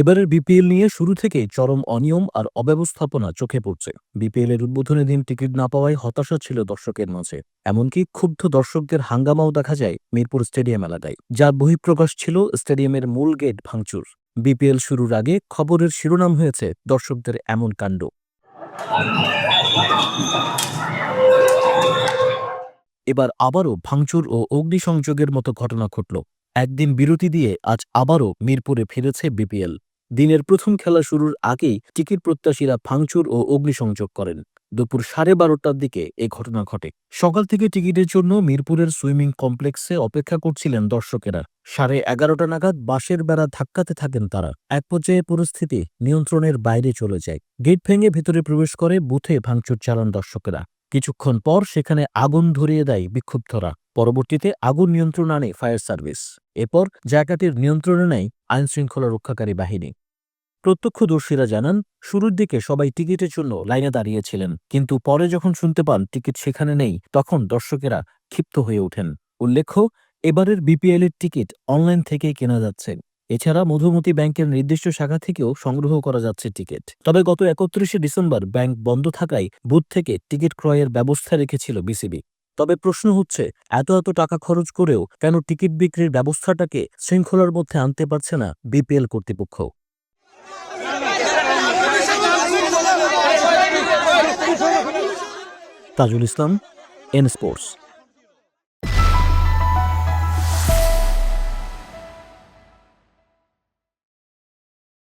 এবারের বিপিএল নিয়ে শুরু থেকেই চরম অনিয়ম আর অব্যবস্থাপনা চোখে পড়ছে। বিপিএল এর উদ্বোধনী দিন টিকিট না পাওয়ায় হতাশা ছিল দর্শকের মাঝে। এমনকি ক্ষুব্ধ দর্শকদের হাঙ্গামাও দেখা যায় মিরপুর স্টেডিয়াম এলাকায়, যার বহিঃপ্রকাশ ছিল স্টেডিয়ামের মূল গেট ভাঙচুর। বিপিএল শুরুর আগে খবরের শিরোনাম হয়েছে দর্শকদের এমন কাণ্ড। এবার আবারও ভাঙচুর ও অগ্নিসংযোগের মতো ঘটনা ঘটল। একদিন বিরতি দিয়ে আজ আবারও মিরপুরে ফিরেছে বিপিএল। দিনের প্রথম খেলা শুরুর আগেই টিকিট প্রত্যাশীরা ভাঙচুর ও অগ্নিসংযোগ করেন। দুপুর সাড়ে বারোটার দিকে এ ঘটনা ঘটে। সকাল থেকে টিকিটের জন্য মিরপুরের সুইমিং কমপ্লেক্সে অপেক্ষা করছিলেন দর্শকেরা। সাড়ে এগারোটা নাগাদ বাঁশের বেড়া ধাক্কাতে থাকেন তারা। এক পর্যায়ে পরিস্থিতি নিয়ন্ত্রণের বাইরে চলে যায়। গেট ভেঙে ভেতরে প্রবেশ করে বুথে ভাঙচুর চালান দর্শকেরা। কিছুক্ষণ পর সেখানে আগুন ধরিয়ে দেয় বিক্ষুব্ধরা। পরবর্তীতে আগুন নিয়ন্ত্রণ আনে ফায়ার সার্ভিস। এরপর জায়গাটির নিয়ন্ত্রণে নেয় আইনশৃঙ্খলা রক্ষাকারী বাহিনী। প্রত্যক্ষদর্শীরা জানান, শুরুর দিকে সবাই টিকিটের জন্য লাইনে দাঁড়িয়েছিলেন, কিন্তু পরে যখন শুনতে পান টিকিট সেখানে নেই, তখন দর্শকেরা ক্ষিপ্ত হয়ে ওঠেন। উল্লেখ্য, এবারের বিপিএল এর টিকিট অনলাইন থেকেই কেনা যাচ্ছে। এছাড়া মধুমতি ব্যাংকের নির্দিষ্ট শাখা থেকেও সংগ্রহ করা যাচ্ছে টিকিট। তবে গত একত্রিশে ডিসেম্বর ব্যাংক বন্ধ থাকায় বুথ থেকে টিকিট ক্রয়ের ব্যবস্থা রেখেছিল বিসিবি। তবে প্রশ্ন হচ্ছে, এত এত টাকা খরচ করেও কেন টিকিট বিক্রির ব্যবস্থাটাকে শৃঙ্খলার মধ্যে আনতে পারছে না বিপিএল কর্তৃপক্ষ? Tajul Islam, N sports.